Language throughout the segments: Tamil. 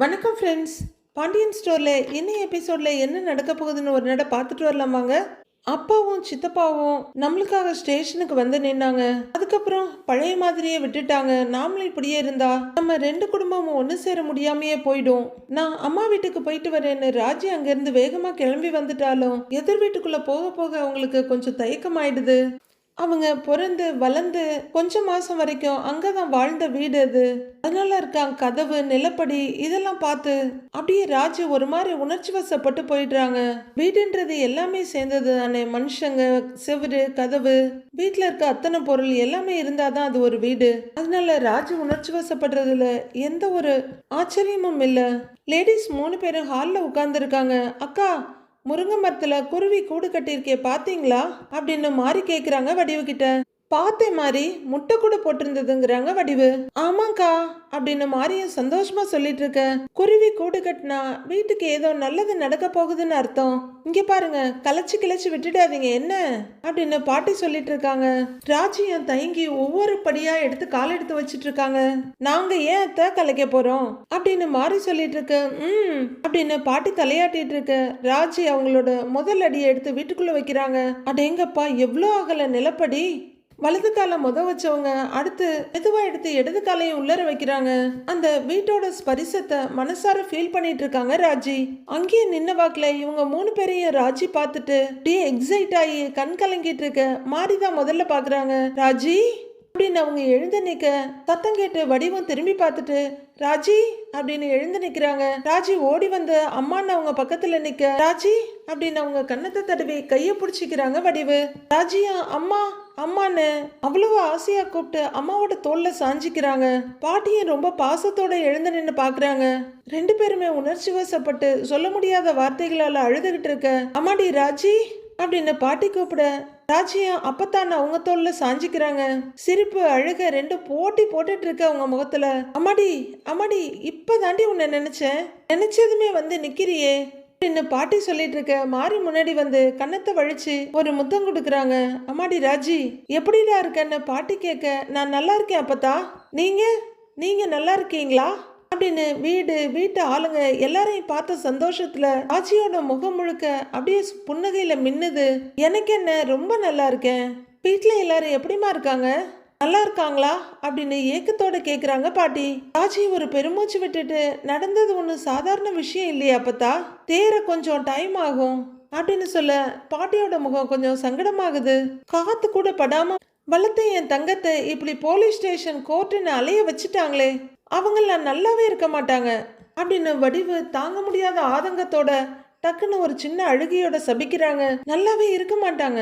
வணக்கம் ஃப்ரெண்ட்ஸ் பாண்டியன் ஸ்டோரில் என்ன எபிசோடில் என்ன நடக்க போகுதுன்னு ஒரு நட பார்த்துட்டு வரலாம் வாங்க. அப்பாவும் சித்தப்பாவும் நம்மளுக்காக ஸ்டேஷனுக்கு வந்து நின்னாங்க. அதுக்கப்புறம் பழைய மாதிரியே விட்டுட்டாங்க. நாமளும் இப்படியே இருந்தா நம்ம ரெண்டு குடும்பமும் ஒன்று சேர முடியாமையே போயிடும். நான் அம்மா வீட்டுக்கு போயிட்டு வரேன்னு ராஜி அங்கேருந்து வேகமாக கிளம்பி வந்துட்டாலும் எதிர் வீட்டுக்குள்ளே போக போக அவங்களுக்கு கொஞ்சம் தயக்கமாயிடுது. அவங்க பிறந்து வளர்ந்து கொஞ்ச மாசம் வரைக்கும் அங்கதான் வாழ்ந்த வீடு அது. அதனால இருக்காங்க கதவு நிலப்படி இதெல்லாம் பார்த்து அப்படியே ராஜு ஒரு மாதிரி உணர்ச்சி வசப்பட்டு போயிடுறாங்க. வீடுன்றது எல்லாமே சேர்ந்தது தானே. மனுஷங்க செவுரு கதவு வீட்டில் இருக்க அத்தனை பொருள் எல்லாமே இருந்தாதான் அது ஒரு வீடு. அதனால ராஜு உணர்ச்சி வசப்படுறதுல எந்த ஒரு ஆச்சரியமும் இல்லை. லேடிஸ் மூணு பேரும் ஹாலில் உட்காந்துருக்காங்க அக்கா முருங்கை மரத்தில் குருவி கூடு கட்டியிருக்கே பார்த்தீங்களா அப்படின்னு மாறி கேட்குறாங்க வடிவுகிட்ட பார்த்தேன் மாதிரி முட்டை கூட போட்டிருந்ததுங்கிறாங்க வடிவு. ஆமாங்க்கா அப்படின்னு மாரியும் சந்தோஷமா சொல்லிட்டு இருக்க. குருவி கூடு கட்டினா வீட்டுக்கு ஏதோ நல்லது நடக்க போகுதுன்னு அர்த்தம். இங்க பாருங்க கலைச்சு கிளைச்சு விட்டுடாதீங்க என்ன? அப்படின்னு பாட்டி சொல்லிட்டு இருக்காங்க. ராஜியம் தயங்கி ஒவ்வொரு படியா எடுத்து கால் எடுத்து வச்சிட்டு இருக்காங்க. நாங்க ஏன் அத்தை கலைக்க போறோம்? அப்படின்னு மாறி சொல்லிட்டு இருக்க. ம் அப்படின்னு பாட்டி தலையாட்டிட்டு இருக்க. ராஜி அவங்களோட முதல் அடியை எடுத்து வீட்டுக்குள்ள வைக்கிறாங்க. அடேங்கப்பா எவ்வளோ அகல நிலப்படி? வலது காலை முத வச்சவங்க அடுத்து மெதுவாக எடுத்து இடது காலையும் உள்ளர வைக்கிறாங்க. அந்த வீட்டோட ஸ்பரிசத்தை மனசார ஃபீல் பண்ணிட்டு இருக்காங்க ராஜி. அங்கேயே நின்ன வாக்கில் இவங்க மூணு பேரையும் ராஜி பார்த்துட்டு அப்படியே எக்ஸைட் ஆகி கண் கலங்கிட்டு இருக்க மாறிதான் முதல்ல பார்க்குறாங்க ராஜி அப்படின்னு அவங்க எழுந்து நிற்க சத்தம் கேட்டு வடிவம் திரும்பி பார்த்துட்டு ராஜி அப்படின்னு எழுந்து நிக்கிறாங்க. ராஜி ஓடி வந்து அம்மான்னு அவங்க பக்கத்துல நிக்க ராஜி அப்படின்னு அவங்க கன்னத்தை தடவி கையை பிடிச்சிக்கிறாங்க வடிவு. ராஜியா அம்மா அம்மான்னு அவ்வளவு ஆசையா கூப்பிட்டு அம்மாவோட தோல்ல சாஞ்சிக்கிறாங்க. பாட்டியும் ரொம்ப பாசத்தோட எழுந்து நின்று பாக்குறாங்க. ரெண்டு பேருமே உணர்ச்சி வசப்பட்டு சொல்ல முடியாத வார்த்தைகளால அழுதுகிட்டு இருக்க. அம்மாடி ராஜி அப்படின்னு பாட்டி கூப்பிட ராஜியம் அப்பத்தான் அவங்க தோல்ல சாஞ்சிக்கிறாங்க. சிரிப்பு அழுக ரெண்டு போட்டி போட்டுட்டு இருக்க அவங்க முகத்துல. அம்மாடி அம்மாடி இப்பதாண்டி உன்னை நினைச்சேன். நினைச்சதுமே வந்து நிக்கிறியே. அப்படின்னு பாட்டி சொல்லிட்டு இருக்க மாறி முன்னாடி வந்து கன்னத்தை வழிச்சு ஒரு முத்தம் கொடுக்குறாங்க. அம்மாடி ராஜி எப்படிடா இருக்கன்னு பாட்டி கேட்க நான் நல்லா இருக்கேன் அப்பத்தா. நீங்க? நீங்க நல்லா இருக்கீங்களா? அப்படின்னு வீடு வீட்டு ஆளுங்க எல்லாரையும் பார்த்த சந்தோஷத்துல ராஜியோட முகம் முழுக்க அப்படியே புன்னகையில மின்னுது. எனக்கு என்ன ரொம்ப நல்லா இருக்கேன். வீட்டில் எல்லாரும் எப்படிமா இருக்காங்க? நல்லா இருக்காங்களா அப்படின்னு ஏக்கத்தோட கேக்குறாங்க பாட்டி. ராஜி ஒரு பெருமூச்சு விட்டுட்டு நடந்தது ஒன்று சாதாரண விஷயம் இல்லையா அப்பத்தா? தேர கொஞ்சம் டைம் ஆகும் அப்படின்னு சொல்ல பாட்டியோட முகம் கொஞ்சம் சங்கடமாகுது. காத்து கூட படாம வளர்த்த என் தங்கத்தை இப்படி போலீஸ் ஸ்டேஷன் கோர்ட்டுன்னு அலைய வச்சுட்டாங்களே அவங்களாம் நல்லாவே இருக்க மாட்டாங்க அப்படின்னு வடிவு தாங்க முடியாத ஆதங்கத்தோட டக்குன்னு ஒரு சின்ன அழுகையோட சபிக்கிறாங்க. நல்லாவே இருக்க மாட்டாங்க.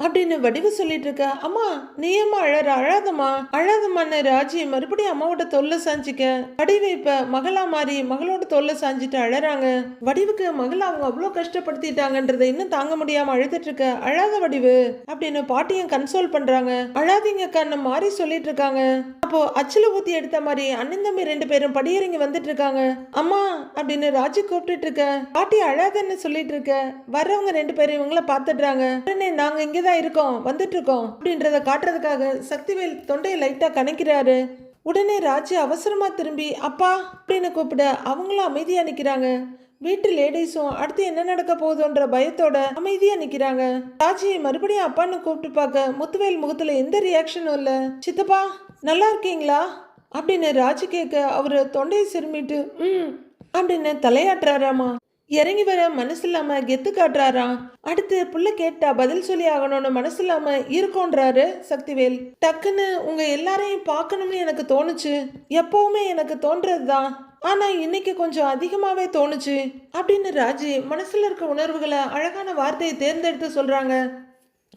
அப்படின்னு வடிவு சொல்லிட்டு இருக்க அம்மா நீ அம்மா அழற? அழாதம்மா. அழாதம்மான்னு ராஜி? மறுபடியும் அம்மாவோட தொல்லை சாஞ்சிக்க. வடிவு இப்ப மகளா மாறி மகளோட தொல்லை சாஞ்சிட்டு அழறாங்க. வடிவுக்கு மகள் அவங்க அவ்வளோ கஷ்டப்படுத்திட்டாங்கன்றதை இன்னும் தாங்க முடியாம அழுதுட்டு இருக்க அழாத வடிவு அப்படின்னு பாட்டியும் கன்சோல் பண்றாங்க. அழாதீங்கக்கான்னு மாறி சொல்லிட்டு இருக்காங்க. அப்போ அச்சில ஊத்தி எடுத்த மாதிரி அண்ணன் தம்பி ரெண்டு பேரும் படியிறங்கி வந்துட்டு இருக்காங்க. அம்மா அப்படின்னு ராஜி கூப்பிட்டுட்டு இருக்க பாட்டி அழாதன்னு சொல்லிட்டு இருக்க. வர்றவங்க ரெண்டு பேரும் இவங்கள பாத்துடுறாங்க. உடனே நாங்க இங்கதான் இருக்கோம் வந்துட்டுருக்கோம் அப்படின்றத காட்டுறதுக்காக சக்திவேல் தொண்டையை லைட்டாக கணக்கிறாரு. உடனே ராஜி அவசரமா திரும்பி அப்பா அப்படின்னு கூப்பிட அவங்களும் அமைதியாக நிற்கிறாங்க வீட்டு லேடிஸும் அடுத்து என்ன நடக்க போகுதுன்ற பயத்தோட அமைதியாக நிற்கிறாங்க ராஜி மறுபடியும் அப்பான்னு கூப்பிட்டு பார்க்க முத்துவேல் முகத்தில் எந்த ரியாக்ஷனும் இல்லை. சித்தப்பா நல்லா இருக்கீங்களா? அப்படின்னு ராஜி கேட்க அவர் தொண்டையை சிறுமிட்டு ம் அப்படின்னு தலையாட்டுறாராமா. இறங்கி வர மனசு இல்லாம கெத்து காட்டுறாராம் அடுத்து புள்ள கேட்டா பதில் சொல்லி ஆகணும்னு மனசு இல்லாம இருக்கோன்றாரு சக்திவேல். டக்குன்னு உங்க எல்லாரையும் பார்க்கணும்னு எனக்கு தோணுச்சு. எப்பவுமே எனக்கு தோன்றதுதான் ஆனா இன்னைக்கு கொஞ்சம் அதிகமாவே தோணுச்சு. அப்படின்னு ராஜி மனசுல இருக்க உணர்வுகளை அழகான வார்த்தையை தேர்ந்தெடுத்து சொல்றாங்க.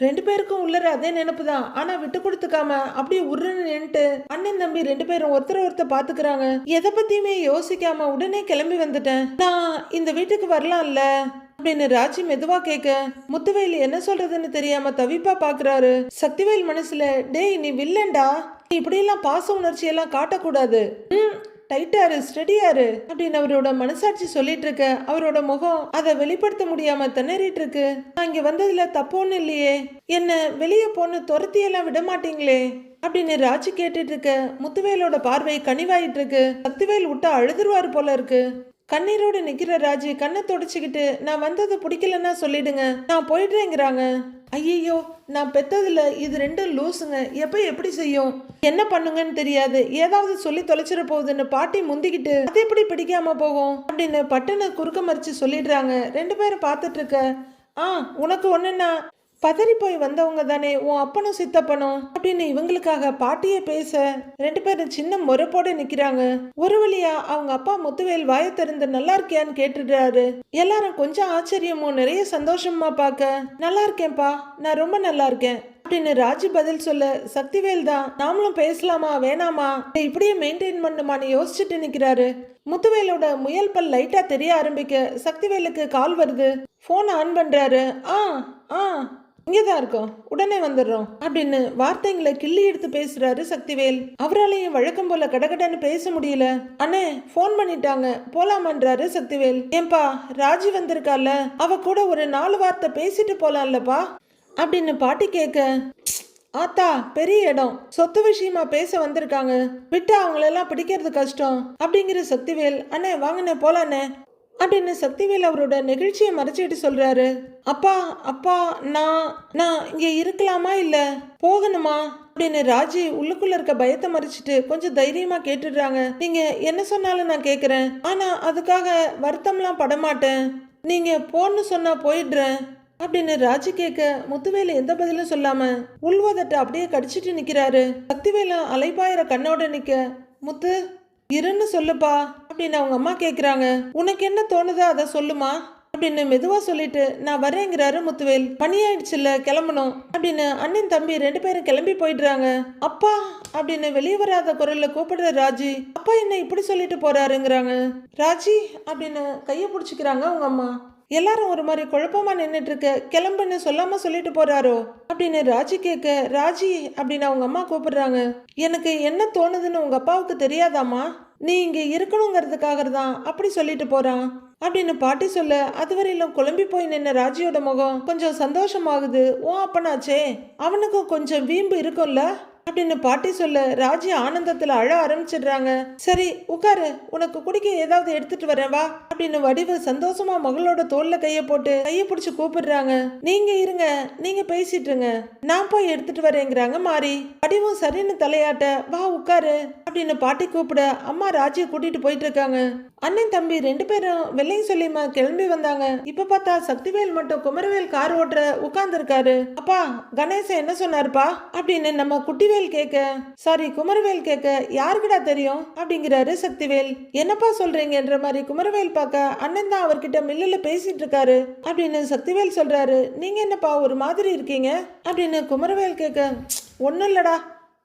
ரெண்டு பேருக்கும் உள்ளற அதே நினைப்பு தான் ஆனா விட்டு கொடுத்துக்காம அப்படியே உருன்னு நின்ட்டு அண்ணன் தம்பி ரெண்டு பேரும் ஒருத்தர ஒருத்தர் பாத்துக்கிறாங்க எதை பத்தியுமே யோசிக்காம உடனே கிளம்பி வந்துட்டேன். நான் இந்த வீட்டுக்கு வரலாம்ல அப்படின்னு ராஜி மெதுவா கேட்க முத்துவேல் என்ன சொல்றதுன்னு தெரியாம தவிப்பா பாக்குறாரு. சக்திவேல் மனசுல டேய் நீ வில்லன்டா. நீ இப்படியெல்லாம் பாச உணர்ச்சி எல்லாம் காட்டக்கூடாது. ம் டைட்டாரு ஸ்டெடியாரு அப்படின்னு அவரோட மனசாட்சி சொல்லிட்டு இருக்க அவரோட முகம் அதை வெளிப்படுத்த முடியாம திணறிட்டு இருக்கு நான் இங்க வந்ததுல தப்போன்னு இல்லையே. என்ன வெளியே போன்னு துரத்தியெல்லாம் விட மாட்டீங்களே அப்படின்னு ராஜி கேட்டுட்டு இருக்க முத்துவேலோட பார்வை கனிவாயிட்டு இருக்கு சக்திவேல் விட்டா அழுதுருவாரு போல இருக்கு. கண்ணீரோடு நிக்கிற ராஜி கண்ணை தொடச்சிக்கிட்டு நான் வந்தது பிடிக்கலன்னா சொல்லிடுங்க. நான் போயிடுறேங்கிறாங்க. ஐயையோ நான் பெத்ததில் இது ரெண்டும் லூசுங்க. எப்போ எப்படி செய்யும்? என்ன பண்ணுங்கன்னு தெரியாது. ஏதாவது சொல்லி தொலைச்சிட போகுதுன்னு பாட்டி முந்திக்கிட்டு அது எப்படி பிடிக்காம போகும்? அப்படின்னு பட்டனை குறுக்க மறிச்சு சொல்லிடுறாங்க. ரெண்டு பேரும் பார்த்துட்டு இருக்க ஆ உனக்கு ஒன்றுன்னா பதறி போய் வந்தவங்க தானே உன் அப்பனும் சித்தப்பனும்? அப்படின்னு இவங்களுக்காக பாட்டியே பேச ரெண்டு பேரும் சின்ன முறைப்போட நிக்கிறாங்க. ஒரு வழியா அவங்க அப்பா முத்துவேல் வாயை திறந்து நல்லா இருக்கியான்னு கேட்டுடுறாரு. எல்லாரும் கொஞ்சம் ஆச்சரியமும் நிறைய சந்தோஷமா பார்க்க நல்லா இருக்கேன்ப்பா நான் ரொம்ப நல்லா இருக்கேன் அப்படின்னு ராஜி பதில் சொல்ல சக்திவேல் தான் நாமளும் பேசலாமா வேணாமா? இப்படியே மெயின்டைன் பண்ணுமான்னு யோசிச்சுட்டு நிக்கிறாரு. முத்துவேலோட முயல் பல் லைட்டா தெரிய ஆரம்பிக்க சக்திவேலுக்கு கால் வருது. போன் ஆன் பண்றாரு. ஆ ஆ இங்கே தான் இருக்கோம். உடனே வந்துடுறோம். அப்படின்னு வார்த்தைங்களை கிள்ளி எடுத்து பேசுறாரு சக்திவேல். அவராலையும் வழக்கம் போல கடகடன்னு பேச முடியல. அண்ணே ஃபோன் பண்ணிட்டாங்க. போலாமன்றாரு சக்திவேல். ஏன்பா ராஜி வந்திருக்கால. அவ கூட ஒரு நாலு வார்த்தை பேசிட்டு போலாம்லப்பா. அப்படின்னு பாட்டி கேட்க ஆத்தா பெரிய இடம். சொத்து விஷயமா பேச வந்திருக்காங்க. விட்டா அவங்களெல்லாம் பிடிக்கிறது கஷ்டம். அப்படிங்கிற சக்திவேல் அண்ணே வாங்கண்ணே போலாண்ணே. அப்படின்னு சக்திவேல் அவரோட நெகிழ்ச்சியை மறைச்சிட்டு சொல்றாரு. அப்பா அப்பா நான் நான் இங்க இருக்கலாமா இல்ல? போகணுமா? அப்படின்னு ராஜி உள்ளுக்குள்ள இருக்க பயத்தை மறைச்சிட்டு கொஞ்சம் தைரியமா கேட்டுடுறாங்க. நீங்க என்ன சொன்னாலும் நான் கேக்குறேன். ஆனா அதுக்காக வருத்தம்லாம் படமாட்டேன். நீங்க போன்னு சொன்னா போயிடுறேன். அப்படின்னு ராஜி கேட்க முத்துவேலு எந்த பதிலும் சொல்லாம உள்வதட்ட அப்படியே கடிச்சிட்டு நிக்கிறாரு. சக்திவேலு அலைபாயிர கண்ணோட நிக்க முத்து இருன்னு சொல்லுப்பா. அப்படின்னு அவங்க அம்மா கேட்குறாங்க உனக்கு என்ன தோணுதோ அதை சொல்லுமா? அப்படின்னு மெதுவா சொல்லிட்டு நான் வரேங்கிறாரு முத்துவேல். பனி ஆயிடுச்சுல்ல கிளம்பணும். அப்படின்னு அண்ணன் தம்பி ரெண்டு பேரும் கிளம்பி போயிடுறாங்க. அப்பா அப்படின்னு வெளியே வராத குரல்ல கூப்பிடுற ராஜி அப்பா என்ன இப்படி சொல்லிட்டு போறாருங்கிறாங்க. ராஜி அப்படின்னு கையை பிடிச்சிக்கிறாங்க அவங்க அம்மா. எல்லாரும் ஒரு மாதிரி குழப்பமா நின்றுட்டு இருக்க கிளம்புன்னு சொல்லாம சொல்லிட்டு போறாரோ? அப்படின்னு ராஜி கேட்க ராஜி அப்படின்னு அவங்க அம்மா கூப்பிடுறாங்க. எனக்கு என்ன தோணுதுன்னு உங்க அப்பாவுக்கு தெரியாதாம்மா? நீ இங்கே இருக்கணுங்கிறதுக்காக தான் அப்படி சொல்லிட்டு போகிறான் அப்படின்னு பாட்டி சொல்ல அதுவரையிலும் குழம்பி போய் நின்ன ராஜியோட முகம் கொஞ்சம் சந்தோஷமாகுது. ஓ அப்பனாச்சே அவனுக்கும் கொஞ்சம் வீம்பு இருக்கும்ல? அப்படின்னு பாட்டி சொல்ல ராஜி ஆனந்தத்துல அழ ஆரம்பிச்சிடுறாங்க. சரி உட்காரு. உனக்கு குடிக்க ஏதாவது எடுத்துட்டு வரேன் வா அப்படின்னு வடிவு சந்தோஷமா மகளோட தோல்ல கைய போட்டு கைய பிடிச்சு கூப்பிடுறாங்க. நீங்க இருங்க நீங்க பேசிட்டுருங்க நான் போய் எடுத்துட்டு வரேங்கிறாங்க மாறி. வடிவும் சரின்னு தலையாட்ட வா உட்காரு அப்படின்னு பாட்டி கூப்பிட அம்மா ராஜியை கூட்டிட்டு போயிட்டு இருக்காங்க. அண்ணன் தம்பி ரெண்டு பேரும் வெள்ளையும் சொல்லிமா கிளம்பி வந்தாங்க. இப்ப பார்த்தா சக்திவேல் மட்டும் குமரவேல் கார் ஓட்டுற உட்கார்ந்து இருக்காரு அப்பா கணேசன் என்ன சொன்னாருப்பா? அப்படின்னு நம்ம குட்டி குட்டிவேல் கேட்க சாரி குமரவேல் கேட்க யாருக்குடா தெரியும்? அப்படிங்கிறாரு சக்திவேல். என்னப்பா சொல்றீங்கன்ற மாதிரி குமரவேல் பார்க்க அண்ணன் தான் அவர்கிட்ட மில்லுல பேசிட்டு இருக்காரு அப்படின்னு சக்திவேல் சொல்றாரு. நீங்க என்னப்பா ஒரு மாதிரி இருக்கீங்க? அப்படின்னு குமரவேல் கேட்க ஒன்றும் இல்லடா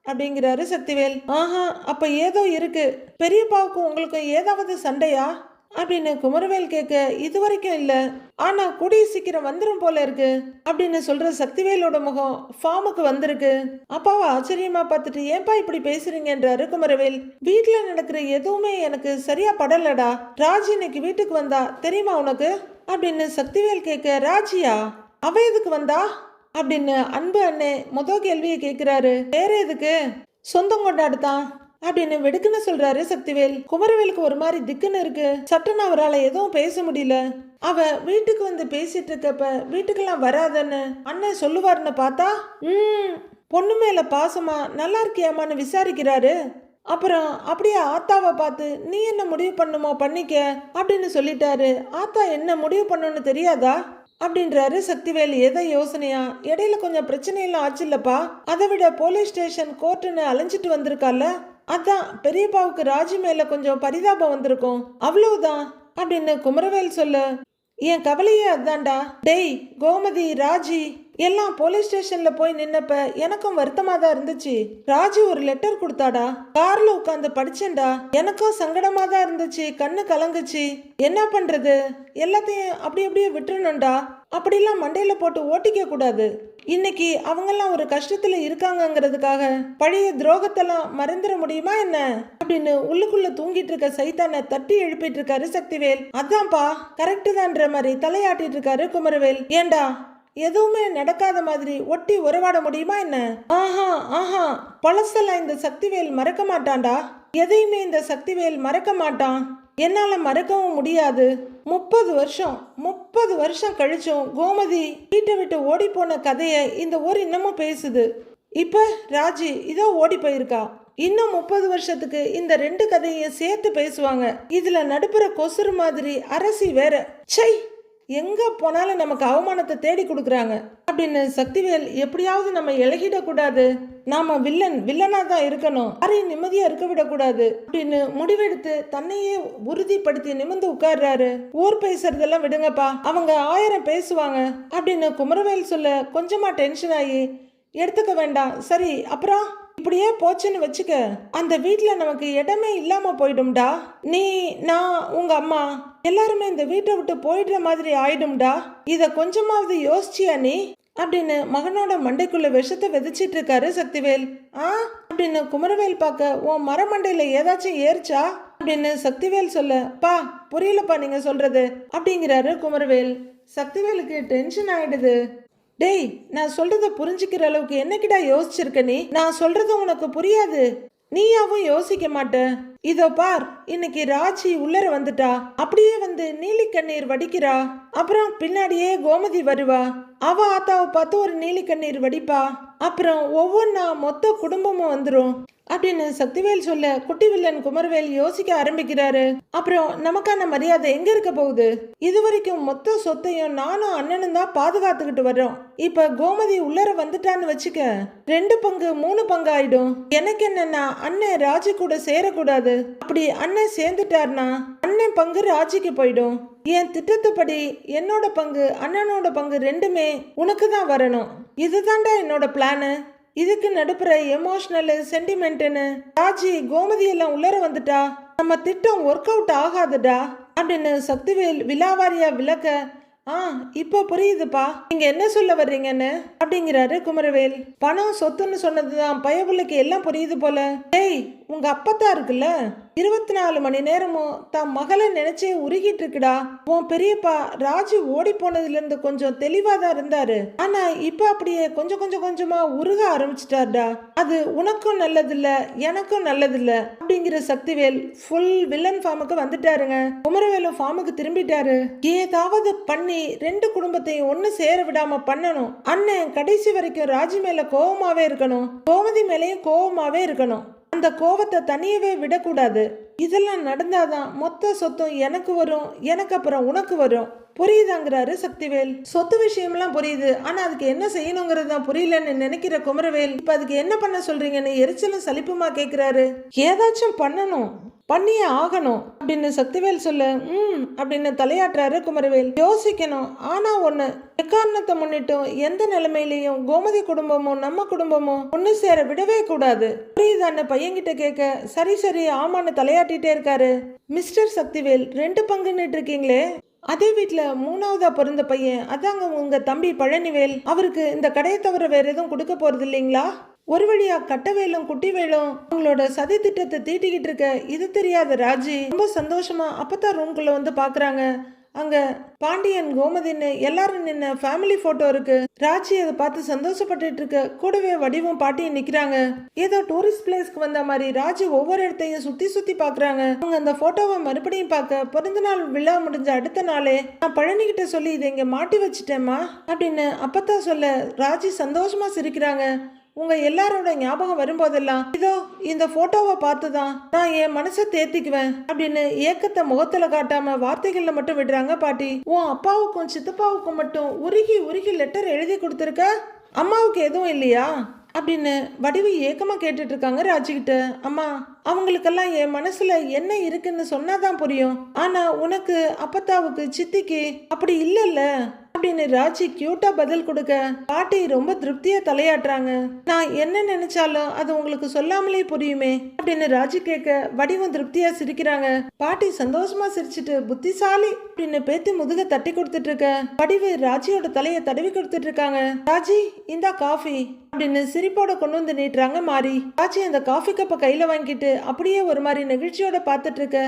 அப்படிங்கிறாரு சக்திவேல். ஆஹா அப்ப ஏதோ இருக்கு. பெரியப்பாவுக்கும் உங்களுக்கும் ஏதாவது சண்டையா? அப்படின்னு குமரவேல் கேட்க இது வரைக்கும் இல்லை. ஆனா கூடிய சீக்கிரம் வந்துடும் போல இருக்கு. அப்படின்னு சொல்ற சக்திவேலோட முகம் ஃபார்முக்கு வந்திருக்கு. அப்பாவை ஆச்சரியமா பார்த்துட்டு ஏன்பா இப்படி பேசுறீங்கன்றாரு குமரவேல். வீட்டுல நடக்கிற எதுவுமே எனக்கு சரியா படலடா. ராஜி இன்னைக்கு வீட்டுக்கு வந்தா தெரியுமா உனக்கு? அப்படின்னு சக்திவேல் கேட்க ராஜியா? அவ எதுக்கு வந்தா? அப்படின்னு அன்பு அண்ணே முத கேள்வியை கேட்கிறாரு வேற எதுக்கு? சொந்தம் கொண்டாடுதான் அப்படின்னு வெடுக்குன்னு சொல்றாரு சக்திவேல். குமரவேலுக்கு ஒரு மாதிரி திக்குன்னு இருக்கு. சட்டுன்னு அவரால் எதுவும் பேச முடியல. அவ வீட்டுக்கு வந்து பேசிட்டு இருக்கப்ப வீட்டுக்கெல்லாம் வராதன்னு அண்ணன் சொல்லுவாருன்னு பார்த்தா ம் பொண்ணு மேல பாசமா நல்லா இருக்கியாமான்னு விசாரிக்கிறாரு. அப்புறம் அப்படியே ஆத்தாவை பார்த்து நீ என்ன முடிவு பண்ணுமோ பண்ணிக்க அப்படின்னு சொல்லிட்டாரு. ஆத்தா என்ன முடிவு பண்ணுன்னு தெரியாதா? அப்படின்றாரு சக்திவேல். எதை யோசனையா? இடையில கொஞ்சம் பிரச்சனையெல்லாம் ஆச்சு இல்லப்பா. அதை விட போலீஸ் ஸ்டேஷன் கோர்ட்டுன்னு அலைஞ்சிட்டு வந்திருக்கால அதான் பெரியப்பாவுக்கு ராஜி மேல கொஞ்சம் பரிதாபம் வந்திருக்கும். அவ்வளவுதான் அப்படின்னு குமரவேல் சொல்ல என் கவலையே அதான்டா. டேய் கோமதி ராஜி. எல்லாம் போலீஸ் ஸ்டேஷன்ல போய் நின்னப்ப எனக்கும் வருத்தமா தான் இருந்துச்சு. ராஜி ஒரு லெட்டர் கொடுத்தாடா. கார்ல உட்காந்து படிச்சேன்டா. எனக்கும் சங்கடமா தான் இருந்துச்சு. கண்ணு கலங்குச்சு. என்ன பண்றது? எல்லாத்தையும் அப்படி அப்படியே விட்டுறணும்டா. அப்படிலாம் மண்டையில போட்டு ஓட்டிக்க கூடாது. இன்னைக்கு அவங்கெல்லாம் ஒரு கஷ்டத்துல இருக்காங்கங்கிறதுக்காக பழைய துரோகத்தெல்லாம் மறந்துட முடியுமா என்ன? அப்படின்னு உள்ளுக்குள்ள தூங்கிட்டு இருக்க சைத்தான தட்டி எழுப்பிட்டு இருக்காரு சக்திவேல். அதான்ப்பா கரெக்டு தான்ற மாதிரி தலையாட்டிட்டு இருக்காரு குமரவேல். ஏண்டா எதுவுமே நடக்காத மாதிரி ஒட்டி உறவாட முடியுமா என்ன? ஆஹா ஆஹா பழசெல்லாம் இந்த சக்திவேல் மறக்க மாட்டான்டா. எதையுமே இந்த சக்திவேல் மறக்க மாட்டான். என்னால் மறக்கவும் முடியாது. முப்பது வருஷம் முப்பது வருஷம் கழிச்சும் கோமதி வீட்டை விட்டு ஓடி போன கதையை இந்த ஊர் இன்னமும் பேசுது. இப்போ ராஜி இதோ ஓடி போயிருக்கா. இன்னும் முப்பது வருஷத்துக்கு இந்த ரெண்டு கதையும் சேர்த்து பேசுவாங்க. இதுல நடுப்புற கொசுறு மாதிரி அரசி வேற. சை எங்கே போனாலும் நமக்கு அவமானத்தை தேடி கொடுக்குறாங்க. அப்படின்னு சக்திவேல் எப்படியாவது நம்ம இழகிடக்கூடாது நாம வில்லன் வில்லனாக தான் இருக்கணும். யாரையும் நிம்மதியாக இருக்க விடக்கூடாது அப்படின்னு முடிவெடுத்து தன்னையே உறுதிப்படுத்தி நிமிர்ந்து உட்கார்றாரு. ஊர் பேசுறதெல்லாம் விடுங்கப்பா. அவங்க ஆயிரம் பேசுவாங்க. அப்படின்னு குமரவேல் சொல்ல கொஞ்சமாக டென்ஷன் ஆகி எடுத்துக்க வேண்டாம். சரி அப்புறம்? இப்படியே போச்சுன்னு வச்சுக்க. அந்த வீட்டில் நமக்கு இடமே இல்லாம போயிடும்டா. நீ நான் உங்க அம்மா எல்லாருமே இந்த வீட்டை விட்டு போயிடுற மாதிரி ஆயிடும்டா. இத கொஞ்சமாவது யோசிச்சியா நீ? அப்படின்னு மகனோட மண்டைக்குள்ள விஷத்தை விதைச்சிட்டு இருக்காரு சக்திவேல். ஆ? அப்படின்னு குமரவேல் பார்க்க உன் மரமண்டையில ஏதாச்சும் ஏறிச்சா? அப்படின்னு சக்திவேல் சொல்ல பா புரியலப்பா நீங்க சொல்றது அப்படிங்கிறாரு குமரவேல். சக்திவேலுக்கு டென்ஷன் ஆயிடுது. டேய் நான் சொல்றத புரிஞ்சுக்கிற அளவுக்கு என்னக்கிடா யோசிச்சிருக்க நீ? நான் சொல்றது உனக்கு புரியாது. நீயாவும் யோசிக்க மாட்ட. இதோ பார் இன்னைக்கு ராஜி உள்ளர வந்துட்டா. அப்படியே வந்து நீலி கண்ணீர் வடிக்கிறா. அப்புறம் பின்னாடியே கோமதி வருவா. அவ ஆத்தாவை பார்த்து ஒரு நீலி கண்ணீர் வடிப்பா. அப்புறம் ஒவ்வொன்றா மொத்த குடும்பமும் வந்துடும் அப்படின்னு சக்திவேல் சொல்ல குட்டி வில்லன் குமரவேல் யோசிக்க ஆரம்பிக்கிறாரு. அப்புறம் நமக்கான மரியாதை எங்க இருக்க போகுது? இதுவரைக்கும் மொத்த சொத்தையும் நானும் அண்ணனும் தான் பாதுகாத்துக்கிட்டு வர்றோம். இப்ப கோமதி உள்ளர வந்துட்டான்னு வச்சுக்க ரெண்டு பங்கு மூணு பங்கு ஆயிடும். எனக்கு என்னன்னா அண்ணன் ராஜி கூட சேரக்கூடாது. அப்படி அண்ணன் சேர்ந்துட்டார்னா அண்ணன் பங்கு ராஜிக்கு போயிடும். என் திட்டத்துப்படி என்னோட பங்கு அண்ணனோட பங்கு ரெண்டுமே உனக்கு தான் வரணும். இதுதான்டா என்னோட பிளானு. இதுக்கு நடுப்புற எமோஷனல் சென்டிமெண்ட்னு ராஜி கோமதி எல்லாம் உள்ளர வந்துட்டா? நம்ம திட்டம் ஒர்க் அவுட் ஆகாதுடா அப்படின்னு சக்திவேல் விலாவாரியா விளக்க ஆ இப்போ புரியுதுப்பா. நீங்க என்ன சொல்ல வர்றீங்கன்னு? அப்படிங்கிறாரு குமரவேல். பணம் சொத்துன்னு சொன்னதுதான் பயபுள்ளைக்கு எல்லாம் புரியுது போல. டேய் உங்க அப்பத்தா இருக்குல்ல இருபத்தி நாலு மணி நேரமும் தான் மகளை நினைச்சே உருகிட்டு இருக்குடா உன் பெரியப்பா ராஜு ஓடி போனதுல இருந்து கொஞ்சம் தெளிவா தான் இருந்தாரு. ஆனா இப்ப அப்படியே கொஞ்சம் கொஞ்சம் கொஞ்சமா உருக ஆரம்பிச்சிட்டாருடா. அது உனக்கும் நல்லதில்ல எனக்கும் நல்லதில்ல அப்படிங்கிற சக்திவேல் ஃபுல் வில்லன் ஃபார்முக்கு வந்துட்டாருங்க. குமரவேலும் ஃபார்முக்கு திரும்பிட்டாரு. ஏதாவது பண்ணி ரெண்டு குடும்பத்தையும் ஒன்று சேர விடாம பண்ணணும். அண்ணன் கடைசி வரைக்கும் ராஜி மேல கோவமாவே இருக்கணும். கோமதி மேலேயும் கோவமாவே இருக்கணும். அந்த கோவத்தை தனியவே விடக்கூடாது. இதெல்லாம் நடந்தாதான் மொத்த சொத்தும் எனக்கு வரும் எனக்கு அப்புறம் உனக்கு வரும். புரியுதாங்கிறாரு சக்திவேல். சொத்து விஷயம்லாம் புரியுது ஆனா அதுக்கு என்ன செய்யணுங்கிறது தான் புரியலன்னு நினைக்கிற குமரவேல். இப்ப அதுக்கு என்ன பண்ண சொல்றீங்கன்னு எரிச்சலும் சலிப்புமா கேக்குறாரு. ஏதாச்சும் பண்ணணும் பண்ணியே ஆகணும் அப்படின்னு சக்திவேல் சொல்ல ம் அப்படின்னு தலையாட்டுறாரு குமரவேல். யோசிக்கணும் ஆனா ஒண்ணு எக்காரணத்தை முன்னிட்டும் எந்த நிலைமையிலையும் கோமதி குடும்பமும் நம்ம குடும்பமும் ஒண்ணு சேர விடவே கூடாது. புரியுதான்னு பையன்கிட்ட கேட்க சரி சரி ஆமான்னு தலையாட்டிட்டே இருக்காரு. மிஸ்டர் சக்திவேல் ரெண்டு பங்குன்னு இருக்கீங்களே அதே வீட்டில் மூணாவதாக பிறந்த பையன் அதாங்க உங்கள் தம்பி பழனிவேல். அவருக்கு இந்த கடையை தவிர வேறு எதுவும் கொடுக்க போறது இல்லைங்களா? ஒரு வழியாக கட்டவேலும் குட்டிவேலும் உங்களோட சதி திட்டத்தை தீட்டிக்கிட்டு இருக்க இது தெரியாத ராஜி. ரொம்ப சந்தோஷமா அப்பதான் ரூம்குள்ளே வந்து பார்க்குறாங்க அங்க பாண்டியன் கோமதின்னு எல்லாரும் நின்ன ஃபேமிலி போட்டோ இருக்கு. ராஜி அதை பார்த்து சந்தோஷப்பட்டுட்டு இருக்க. கூடவே வடிவும் பாட்டியும் நிக்கிறாங்க. ஏதோ டூரிஸ்ட் பிளேஸ்க்கு வந்த மாதிரி ராஜி ஒவ்வொரு இடத்தையும் சுத்தி சுத்தி பாக்குறாங்க அவங்க அந்த போட்டோவை மறுபடியும் பார்க்க பிறந்த நாள் விழா முடிஞ்ச அடுத்த நாளே நான் பழனிக்கிட்ட சொல்லி இதை இங்க மாட்டி வச்சிட்டேம்மா அப்படின்னு அப்பத்தான் சொல்ல ராஜி சந்தோஷமா சிரிக்கிறாங்க. உங்க எல்லாரோட ஞாபகம் வரும்போதெல்லாம் இதோ இந்த போட்டோவை பார்த்துதான் நான் என் மனசை தேத்திக்குவேன் அப்படின்னு ஏக்கத்தை முகத்துல காட்டாம வார்த்தைகள்ல மட்டும் விடுறாங்க பாட்டி. உன் அப்பாவுக்கும் சித்தப்பாவுக்கும் மட்டும் உருகி உருகி லெட்டர் எழுதி கொடுத்துருக்க? அம்மாவுக்கு எதுவும் இல்லையா? அப்படின்னு வடிவு ஏக்கமாக கேட்டுட்டு இருக்காங்க ராஜிக்கிட்ட அம்மா அவங்களுக்கெல்லாம் என் மனசுல என்ன இருக்குன்னு சொன்னாதான் புரியும். ஆனா உனக்கு அப்பத்தாவுக்கு சித்திக்கு அப்படி இல்லைல்ல. அப்படின்னு ராஜி கியூட்டா பதில் கொடுக்க பாட்டி ரொம்ப திருப்தியா தலையாட்டுறாங்க. நான் என்ன நினைச்சாலும் அது உங்களுக்கு சொல்லாமலே புரியுமே அப்படின்னு ராஜி கேட்க வடிவம் திருப்தியா சிரிக்கிறாங்க. பாட்டி சந்தோஷமா சிரிச்சிட்டு புத்திசாலி அப்படின்னு பேத்தி முதுக தட்டி கொடுத்துட்டு இருக்க. வடிவு ராஜியோட தலையை தடவி கொடுத்துட்டு இருக்காங்க. ராஜி இந்தா காஃபி அப்படின்னு சிரிப்போட கொண்டு வந்து நீட்டுறாங்க மாறி. ராஜி அந்த காஃபி கப்பை கையில வாங்கிட்டு அப்படியே ஒரு மாதிரி நெகிழ்ச்சியோட பார்த்துட்டு இருக்க.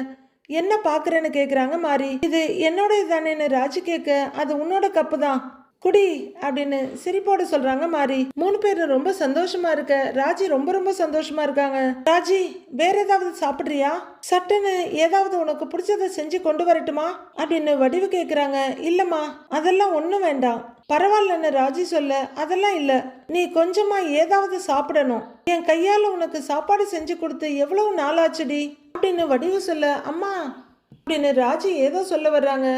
என்ன பாக்குறேன்னு கேக்குறாங்க மாறி. இது என்னோட தானேன்னு ராஜு கேட்க அது உன்னோட கப்பு தான் குடி அப்படின்னு சிரிப்போட சொல்றாங்க மாறி. மூணு பேரும் ரொம்ப சந்தோஷமா இருக்க ராஜி ரொம்ப ரொம்ப சந்தோஷமா இருக்காங்க. ராஜி வேற ஏதாவது சாப்பிடுறியா? சட்டுன்னு ஏதாவது உனக்கு பிடிச்சதை செஞ்சு கொண்டு வரட்டுமா? அப்படின்னு வடிவு கேக்குறாங்க. இல்லம்மா அதெல்லாம் ஒன்றும் வேண்டாம். பரவாயில்லன்னு ராஜி சொல்ல அதெல்லாம் இல்ல. நீ கொஞ்சமா ஏதாவது சாப்பிடணும். என் கையால உனக்கு சாப்பாடு செஞ்சு கொடுத்து எவ்வளவு நாளாச்சுடி? அப்படின்னு வடிவு சொல்ல அம்மா அப்படின்னு ராஜி ஏதோ சொல்ல வர்றாங்க.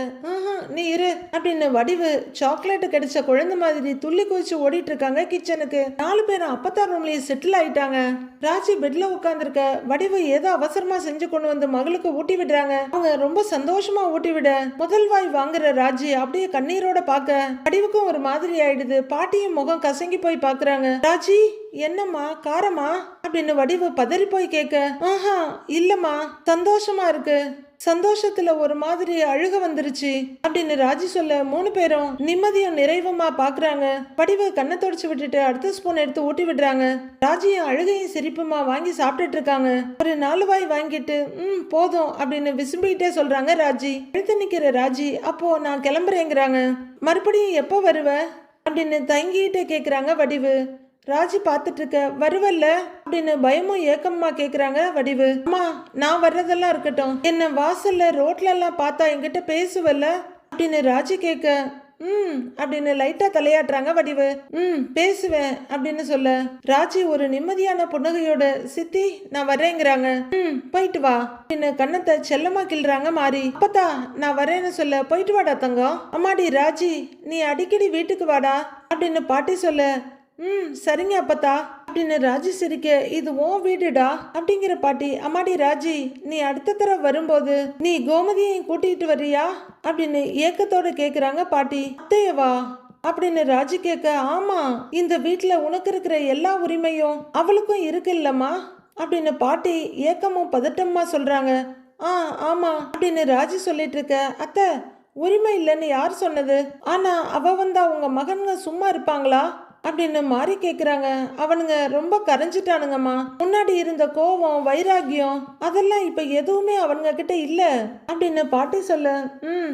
நீ இரு அப்படின்னு வடிவு சாக்லேட் கிடைச்ச குழந்தை மாதிரி துள்ளி குதிச்சு ஓடிட்டு இருக்காங்க கிச்சனுக்கு நாலு பேரும் அப்பத்தா ரூம்லயே செட்டில் ஆயிட்டாங்க. ராஜி பெட்ல உட்காந்துருக்க வடிவு ஏதோ அவசரமா செஞ்சு கொண்டு வந்து மகளுக்கு ஊட்டி விடுறாங்க. அவங்க ரொம்ப சந்தோஷமா ஊட்டி விட முதல் வாய் வாங்குற ராஜி அப்படியே கண்ணீரோட பார்க்க வடிவுக்கும் ஒரு மாதிரி ஆயிடுது. பாட்டியும் முகம் கசங்கி போய் பாக்குறாங்க ராஜி என்னம்மா காரமா அப்படின்னு வடிவு பதறி போய் கேட்க ஆஹா இல்லம்மா சந்தோஷமா இருக்கு. சந்தோஷத்துல ஒரு மாதிரி அழுக வந்துருச்சு. அப்படின்னு ராஜி சொல்ல மூணு பேரும் நிம்மதியும் நிறைவுமா பாக்குறாங்க. வடிவு கண்ணை தொடச்சு விட்டுட்டு அடுத்த ஸ்பூன் எடுத்து ஊட்டி விடுறாங்க. ராஜியும் அழுகையும் சிரிப்புமா வாங்கி சாப்பிட்டுட்டு இருக்காங்க. ஒரு நாலு வாய் வாங்கிட்டு ம் போதும் அப்படின்னு விசும்பிக்கிட்டே சொல்றாங்க ராஜி. எழுத்து நிக்கிற ராஜி அப்போ நான் கிளம்புறேங்கிறாங்க. மறுபடியும் எப்போ வருவ? அப்படின்னு தங்கிட்டு கேக்குறாங்க வடிவு. ராஜி பார்த்துட்டு இருக்க வருவல்ல? அப்படின்னு பயமும் ஏக்கமா கேக்குறாங்க வடிவு. அம்மா நான் வர்றதெல்லாம் இருக்கட்டும். என்ன வாசல்ல ரோட்ல எல்லாம் பார்த்தா என்கிட்ட பேசுவல்ல? அப்படின்னு ராஜி கேட்க ம் அப்படின்னு லைட்டா தலையாட்டுறாங்க வடிவு. ம் பேசுவேன் அப்படின்னு சொல்ல. ராஜி ஒரு நிம்மதியான புன்னகையோட சித்தி நான் வரேங்கிறாங்க ம் போயிட்டு வா அப்படின்னு கண்ணத்தை செல்லமா கிள்றாங்க மாறி. அப்பத்தா நான் வரேன்னு சொல்ல போயிட்டு வாடா தங்கம். அம்மாடி ராஜி நீ அடிக்கடி வீட்டுக்கு வாடா அப்படின்னு பாட்டி சொல்ல. ம் சரிங்க அப்பத்தா. அப்படின்னு ராஜி சிரிக்க இது உன் வீடுடா? அப்படிங்கிற பாட்டி அம்மாடி ராஜி நீ அடுத்த தடவை வரும்போது நீ கோமதியையும் கூட்டிட்டு வர்றியா அப்படின்னு ஏக்கத்தோட கேக்குறாங்க பாட்டி. அத்தையவா? அப்படின்னு ராஜி கேட்க ஆமா இந்த வீட்டில் உனக்கு இருக்கிற எல்லா உரிமையும் அவளுக்கும் இருக்கு இல்லம்மா அப்படின்னு பாட்டி ஏக்கமும் பதட்டமா சொல்றாங்க. ஆ ஆமா அப்படின்னு ராஜி சொல்லிட்டு இருக்க அத்தை உரிமை இல்லைன்னு யார் சொன்னது? ஆனா அவ வந்தா உங்க மகன்க சும்மா இருப்பாங்களா? அப்படின்னு மாறி கேக்குறாங்க. அவனுங்க ரொம்ப கரைஞ்சிட்டானுங்கம்மா. முன்னாடி இருந்த கோவம் வைராகியம் அதெல்லாம் இப்ப எதுவுமே அவனுங்க கிட்ட இல்ல. அப்படின்னு பாட்டி சொல்ல ம்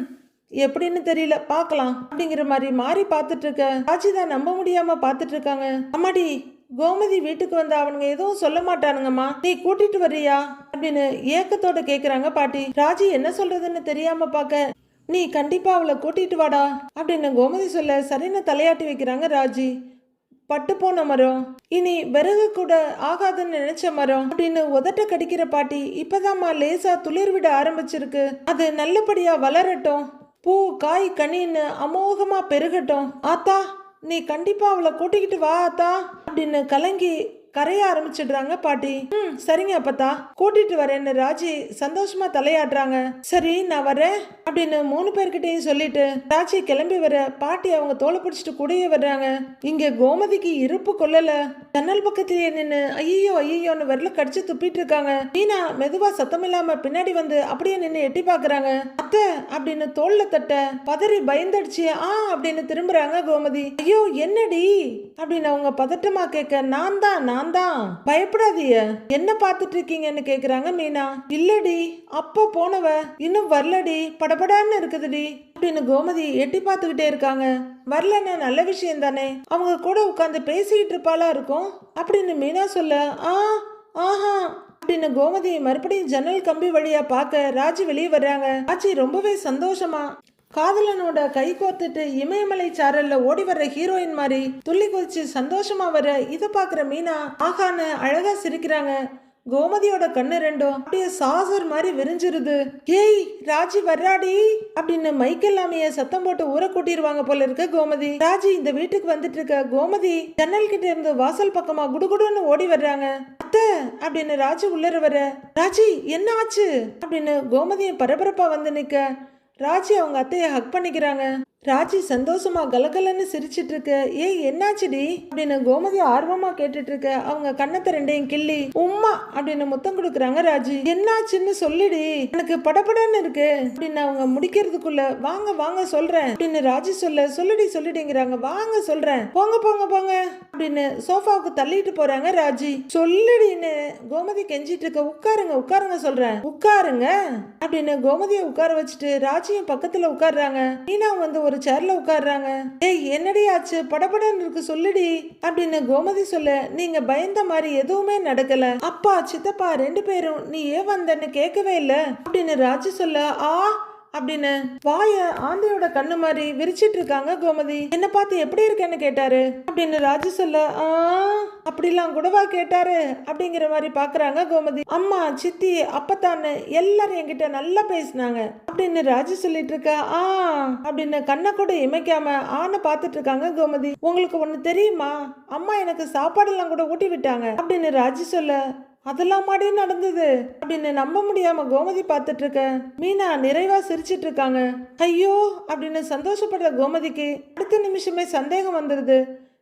எப்படின்னு தெரியல பார்க்கலாம் அப்படிங்கிற மாதிரி மாறி பார்த்துட்டு இருக்க ராஜி தான் நம்ப முடியாம பார்த்துட்டு இருக்காங்க அம்மாடி கோமதி வீட்டுக்கு வந்து அவனுங்க எதுவும் சொல்ல மாட்டானுங்கம்மா. நீ கூட்டிட்டு வர்றியா? அப்படின்னு ஏக்கத்தோட கேக்குறாங்க பாட்டி. ராஜி என்ன சொல்றதுன்னு தெரியாம பார்க்க நீ கண்டிப்பா அவளை கூட்டிட்டு வாடா. அப்படின்னு கோமதி சொல்ல சரின்னு தலையாட்டி வைக்கிறாங்க ராஜி. பட்டு போன மரம். இனி விறகு கூட ஆகாதுன்னு நினைச்ச மரம். அப்படின்னு உதட்ட கடிக்கிற பாட்டி இப்பதாம்மா லேசா துளிர் விட ஆரம்பிச்சிருக்கு. அது நல்லபடியா வளரட்டும். பூ காய் கனின்னு அமோகமா பெருகட்டும். ஆத்தா நீ கண்டிப்பா அவளை கூட்டிக்கிட்டு வா ஆத்தா அப்படின்னு கலங்கி கரைய ஆரம்பிச்சிடுறாங்க பாட்டி. ம் சரிங்க அப்பத்தா. கூட்டிட்டு வரேன்னு ராஜி சந்தோஷமா தலையாடுறாங்க சரி நான் வரேன் அப்படின்னு மூணு பேர்கிட்டயும் சொல்லிட்டு ராஜி கிளம்பி வர பாட்டி அவங்க தோலை பிடிச்சிட்டு கூடயே வர்றாங்க. இங்க கோமதிக்கு இருப்பு கொள்ளல. ஜன்னல் பக்கத்திலேயே நின்னு ஐயோ ஐயோன்னு விரல கடிச்சு துப்பிட்டு இருக்காங்க. மீனா மெதுவா சத்தம் இல்லாம பின்னாடி வந்து அப்படியே நின்னு எட்டி பாக்குறாங்க. அத்தை அப்படின்னு தோல்ல தட்ட பதறி பயந்தடிச்சு. ஆ அப்படின்னு திரும்புறாங்க கோமதி. ஐயோ என்னடி? அப்படின்னு அவங்க பதட்டமா கேட்க நான் தான் நான் தான் பயப்படாதீய என்ன பார்த்துட்டு இருக்கீங்கன்னு கேக்குறாங்க மீனா. இல்லடி அப்போ போனவ இன்னும் வரலடி. படபடான்னு இருக்குதுடி. அப்படின்னு கோமதி எட்டி பார்த்துக்கிட்டே இருக்காங்க. வரலன்னா நல்ல விஷயம் தானே. அவங்க கூட உட்காந்து பேசிக்கிட்டு இருப்பாளா இருக்கும். அப்படின்னு மீனா சொல்ல ஆ ஆஹா. அப்படின்னு கோமதி மறுபடியும் ஜன்னல் கம்பி வழியா பார்க்க ராஜி வெளியே வர்றாங்க. ராஜி ரொம்பவே சந்தோஷமா காதலனோட கை கோர்த்துட்டு இமயமலை சாரல்ல ஓடி வர்ற ஹீரோயின் மாதிரி துள்ளி குதிச்சு சந்தோஷமா வர இதை பாக்குற மீனா ஆகான அழகா சிரிக்கிறாங்க. கோமதியோட கண்ணு ரெண்டும் அப்படியே சாசர் மாதிரி விரிஞ்சிருது. ஏய் ராஜி வர்றாடி அப்படின்னு மைக்கேல் மைக்கெல்லாமைய சத்தம் போட்டு ஊற கூட்டிடுவாங்க போல இருக்கு கோமதி. ராஜி இந்த வீட்டுக்கு வந்துட்டு இருக்க கோமதி ஜன்னல் கிட்ட இருந்து வாசல் பக்கமா குடுகுடுன்னு ஓடி வர்றாங்க. அத்தை அப்படின்னு ராஜி உள்ளர வர ராஜி என்ன ஆச்சு? அப்படின்னு கோமதியை பரபரப்பா வந்து நிக்க. ராஜி அவங்க அத்தையை ஹக் பண்ணிக்கிறாங்க. ராஜி சந்தோஷமா கலகலன்னு சிரிச்சிட்டு இருக்க ஏய் என்னாச்சுடி? அப்படின்னு கோமதி ஆர்வமா கேட்டுட்டு இருக்க அவங்க கண்ணத்தை ரெண்டையும் கிள்ளி உம்மா அப்படின்னு முத்தம் கொடுக்குறாங்க ராஜி. என்னாச்சுன்னு சொல்லிடி. எனக்கு படபடன்னு இருக்கு. அப்படின்னு அவங்க முடிக்கிறதுக்குள்ள வாங்க வாங்க சொல்றேன். அப்படின்னு ராஜி சொல்ல சொல்லுடி சொல்லிடிங்கிறாங்க. வாங்க சொல்றேன். போங்க போங்க போங்க. அப்படின்னு சோஃபாவுக்கு தள்ளிட்டு போறாங்க ராஜி. சொல்லுடின்னு. கோமதி கெஞ்சிட்டு இருக்க உட்காருங்க உட்காருங்க சொல்றேன். உட்காருங்க? அப்படின்னு கோமதியை உட்கார வச்சுட்டு ராஜியும் பக்கத்துல உட்கார்றாங்க. மீனா வந்து ஒரு சேர்ல உட்கார்றாங்க. ஏய் என்னடி ஆச்சு? படபடன்னு இருக்கு சொல்லுடி. அப்படின்னு கோமதி சொல்ல நீங்க பயந்த மாதிரி எதுவுமே நடக்கல. அப்பா சித்தப்பா ரெண்டு பேரும் நீ ஏன் வந்தன்னு கேட்கவே இல்ல? அப்படின்னு ராஜு சொல்ல ஆ அப்படின்னு வாய ஆந்தையோட கண்ணு மாதிரி விரிச்சிட்டு இருக்காங்க கோமதி. என்ன பார்த்து எப்படி இருக்கேன்னு கேட்டாரு? அப்படின்னு ராஜு சொல்ல ஆ அப்படிலாம் கூடவா கேட்டாரு? அப்படிங்கிற மாதிரி பாக்குறாங்க கோமதி. அம்மா சித்தி அப்பத்தான்னு எல்லாரும் என்கிட்ட நல்லா பேசினாங்க. அப்படின்னு ராஜு சொல்லிட்டு இருக்கா ஆ அப்படின்னு கண்ணை கூட இமைக்காம ஆன பார்த்துட்டு இருக்காங்க கோமதி. உங்களுக்கு ஒண்ணு தெரியுமா? அம்மா எனக்கு சாப்பாடெல்லாம் கூட ஊட்டி விட்டாங்க. அப்படின்னு ராஜு சொல்ல அதெல்லாம் மாடி நடந்தது. அப்படின்னு நம்ப முடியாம கோமதி பார்த்துட்டு இருக்க. மீனா நிறைவா சிரிச்சிட்டு இருக்காங்க. ஐயோ அப்படின்னு சந்தோஷப்படுற கோமதிக்கு அடுத்த நிமிஷமே சந்தேகம் வந்துடுது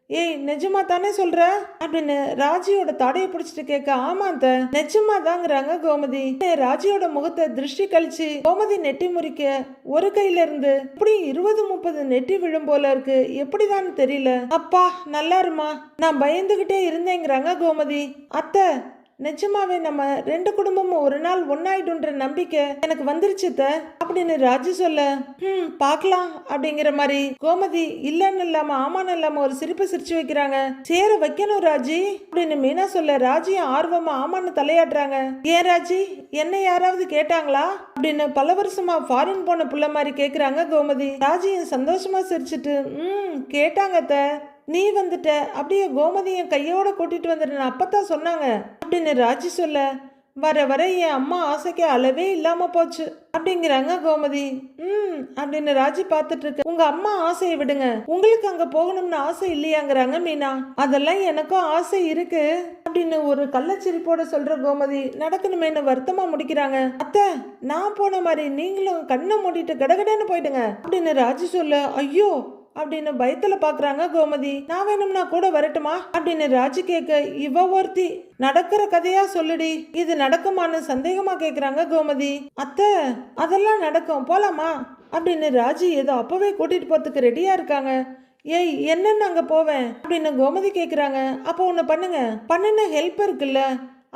ஏய் நிஜமா தானே சொல்ற? அப்படின்னு ராஜியோட தாடையை பிடிச்சிட்டு கேட்க ஆமா அந்த நிஜமா தாங்கிறாங்க கோமதி. ராஜியோட முகத்தை திருஷ்டி கழிச்சு கோமதி நெட்டி முறிக்க ஒரு கையில இருந்து இப்படி இருபது முப்பது நெட்டி விழும் போல இருக்கு. எப்படிதான் தெரியல. அப்பா நல்லா இருமா. நான் பயந்துகிட்டே இருந்தேங்கிறாங்க கோமதி. அத்தை நிஜமாவே நம்ம ரெண்டு குடும்பமும் ஒரு நாள் ஒன்னாயிடுன்ற நம்பிக்கை எனக்கு வந்துடுச்சுத்தை அப்படின்னு ராஜு சொல்ல ம் பார்க்கலாம் அப்படிங்கிற மாதிரி கோமதி இல்லன்னு இல்லாம ஆமான்னு இல்லாம ஒரு சிரிப்பு சிரிச்சு வைக்கிறாங்க. சேர வைக்கணும் ராஜி அப்படின்னு மீனா சொல்ல ராஜியும் ஆர்வமா ஆமான்னு தலையாட்டுறாங்க. ஏன் ராஜி என்ன யாராவது கேட்டாங்களா? அப்படின்னு பல வருஷமா ஃபாரின் போன புள்ள மாதிரி கேக்குறாங்க கோமதி. ராஜியும் சந்தோஷமா சிரிச்சிட்டு ம் கேட்டாங்க நீ வந்துட்ட. அப்படியே கோமதியை கையோட கூட்டிட்டு வந்துட்டு அப்பத்தான் சொன்னாங்க. அப்படின்னு ராஜி சொல்ல வர வர என் அம்மா ஆசைக்கு அளவே இல்லாம போச்சு. அப்படிங்கிறாங்க கோமதி. ம் அப்படின்னு ராஜி பார்த்துட்டு இருக்க. உங்க அம்மா ஆசையை விடுங்க. உங்களுக்கு அங்க போகணும்னு ஆசை இல்லையாங்கிறாங்க மீனா. அதெல்லாம் எனக்கும் ஆசை இருக்கு. அப்படின்னு ஒரு கள்ளச்சிரிப்போட சொல்ற கோமதி நடக்கணுமேனு வருத்தமா முடிக்கிறாங்க. அத்தை நான் போன மாதிரி நீங்களும் கண்ணை மூடிட்டு கடகடன்னு போயிடுங்க. அப்படின்னு ராஜி சொல்ல ஐயோ அப்படின்னு பயத்துல பாக்குறாங்க கோமதி. நான் வேணும்னா கூட வரட்டுமா? அப்படின்னு ராஜு கேட்க இவ ஒருத்தி நடக்கிற கதையா சொல்லுடி. இது நடக்குமான்னு சந்தேகமா கேக்குறாங்க கோமதி. அத்தை அதெல்லாம் நடக்கும். போலாமா? அப்படின்னு ராஜு ஏதோ அப்பவே கூட்டிட்டு போறதுக்கு ரெடியா இருக்காங்க. ஏய் என்னன்னு அங்க போவேன்? அப்படின்னு கோமதி கேக்குறாங்க. அப்போ ஒண்ணு பண்ணுங்க. பண்ணுன ஹெல்ப் இருக்குல்ல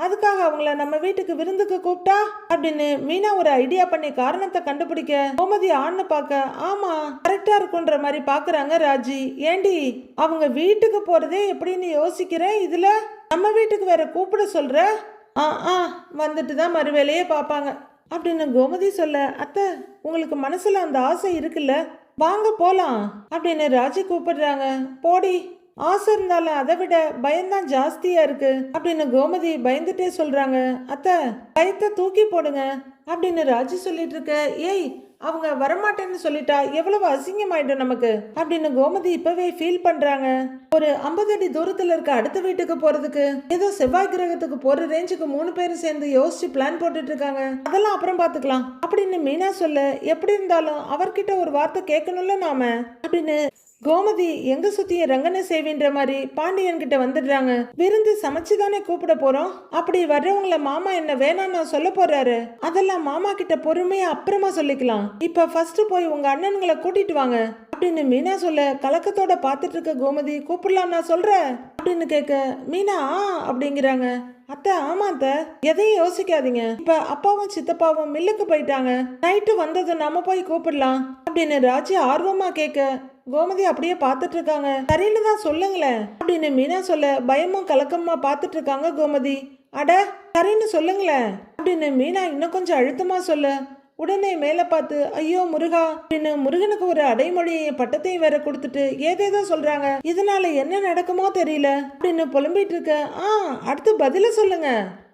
அதுக்காக அவங்கள நம்ம வீட்டுக்கு விருந்துக்கு கூப்பிட்டா? அப்படின்னு மீனா ஒரு ஐடியா பண்ணி காரணத்தை கண்டுபிடிக்க கோமதி ஆண்ண பார்க்க ஆமா கரெக்டா இருக்குன்ற மாதிரி பாக்குறாங்க ராஜி. ஏண்டி அவங்க வீட்டுக்கு போறதே எப்படின்னு யோசிக்கிறேன் இதுல? நம்ம வீட்டுக்கு வேற கூப்பிட சொல்ற? ஆ ஆ வந்துட்டு தான் மறு வேலையே பார்ப்பாங்க. அப்படின்னு கோமதி சொல்ல அத்தை உங்களுக்கு மனசுல அந்த ஆசை இருக்குல்ல? வாங்க போலாம். அப்படின்னு ராஜி கூப்பிடுறாங்க. போடி ஆசை இருந்தாலும் அதை விட பயம்தான் ஜாஸ்தியா இருக்கு. அப்படின்னு கோமதி பயந்துட்டே சொல்றாங்க. அத்தை பயத்தை தூக்கி போடுங்க அப்படின்னு ராஜி சொல்லிட்டு இருக்க. ஏய் அவங்க வரமாட்டேன்னு சொல்லிட்டா எவ்வளவு அசிங்கமாயிடும் நமக்கு அப்படின்னு கோமதி இப்பவே ஃபீல் பண்றாங்க. ஒரு ஐம்பது அடி தூரத்துல இருக்க அடுத்த வீட்டுக்கு போறதுக்கு ஏதோ செவ்வாய் கிரகத்துக்கு போற ரேஞ்சுக்கு மூணு பேரும் சேர்ந்து யோசிச்சு பிளான் போட்டுட்டு இருக்காங்க. அதெல்லாம் அப்புறம் பாத்துக்கலாம் அப்படின்னு மீனா சொல்ல எப்படி இருந்தாலும் அவர்கிட்ட ஒரு வார்த்தை கேட்கணும்ல நாம அப்படின்னு கோமதி எங்க சுத்தியும் ரங்கனை சேவின்ற மாதிரி பாண்டியன் கிட்ட வந்துடுறாங்க. விருந்து சமைச்சு தானே கூப்பிட போறோம். அப்படி வர்றவங்கள மாமா என்ன வேணாம்னு சொல்ல போறாரு. அதெல்லாம் மாமா கிட்ட பொறுமையா அப்புறமா சொல்லிக்கலாம். இப்ப ஃபர்ஸ்ட் போய் உங்க அண்ணன்களை கூட்டிட்டு வாங்க. அப்படின்னு மீனா சொல்ல கலக்கத்தோட பார்த்துட்டு இருக்க கோமதி கூப்பிடலாம் நான் சொல்றேன். அப்படின்னு கேட்க மீனா ஆ அப்படிங்கிறாங்க. அத்தை ஆமா அத்தை. எதையும் யோசிக்காதீங்க. இப்ப அப்பாவும் சித்தப்பாவும் மில்லுக்கு போயிட்டாங்க. நைட்டு வந்ததும் நாம போய் கூப்பிடலாம். அப்படின்னு ராஜி ஆர்வமா கேட்க கோமதி அப்படியே பார்த்துட்டு இருக்காங்க சரின்னு தான் சொல்லுங்களேன். அப்படின்னு மீனா சொல்ல பயமும் கலக்கமா பார்த்துட்டு இருக்காங்க கோமதி. அட சரின்னு சொல்லுங்களேன். அப்படின்னு மீனா இன்னும் கொஞ்சம் அழுத்தமா சொல்ல. உடனே மேலே பார்த்து ஐயோ முருகா அப்படின்னு முருகனுக்கு ஒரு அடைமொழியை பட்டத்தையும் வேற கொடுத்துட்டு ஏதேதோ சொல்றாங்க. இதனால என்ன நடக்குமோ தெரியல அப்படின்னு புலம்பிட்டு இருக்க ஆ அடுத்து பதில சொல்லுங்க.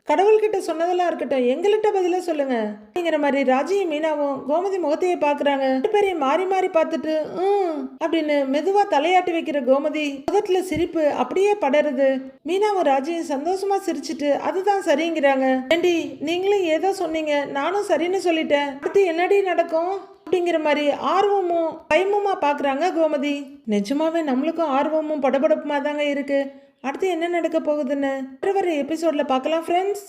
கடவுள்கிட்ட சொன்னதெல்லாம் இருக்கட்டும். எங்கள்கிட்ட பதிலாக சொல்லுங்க. அப்படிங்கிற மாதிரி ராஜியும் மீனாவும் கோமதி முகத்தையே பார்க்குறாங்க. ரெண்டு பேரையும் மாறி மாறி பார்த்துட்டு ம் அப்படின்னு மெதுவாக தலையாட்டி வைக்கிற கோமதி முகத்துல சிரிப்பு அப்படியே படருது. மீனாவும் ராஜியும் சந்தோஷமா சிரிச்சிட்டு அதுதான் சரிங்கிறாங்க. ஏண்டி நீங்களும் ஏதோ சொன்னீங்க. நானும் சரின்னு சொல்லிட்டேன். அடுத்து என்னடி நடக்கும்? அப்படிங்கிற மாதிரி ஆர்வமும் பயமுமா பார்க்குறாங்க கோமதி. நிஜமாவே நம்மளுக்கும் ஆர்வமும் படபடப்புமா தாங்க இருக்கு. அடுத்து என்ன நடக்க போகுதுன்னு? வர எபிசோடில் எபிசோட்ல பார்க்கலாம் ஃப்ரெண்ட்ஸ்